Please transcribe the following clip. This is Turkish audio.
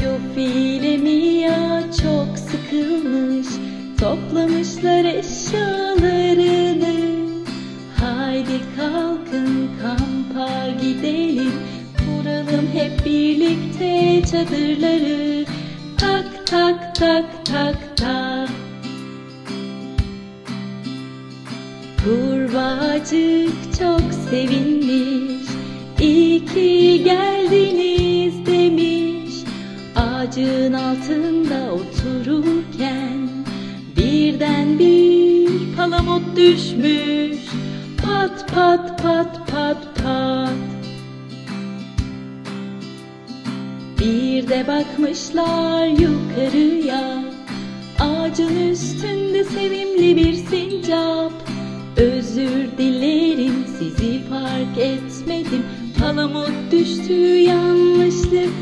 Luffy çok sıkılmış. Toplamışlar eşyalarını. Haydi kalkın kampa gidelim. Kuralım hep birlikte çadırları. Tak tak tak tak tak. Kurbağacık çok sevindi. Ağacın altında otururken Birden bir palamut düşmüş. Pat pat pat pat pat. Bir de bakmışlar yukarıya. Ağacın üstünde sevimli bir sincap. Özür dilerim sizi fark etmedim. Palamut düştü yanlışlıkla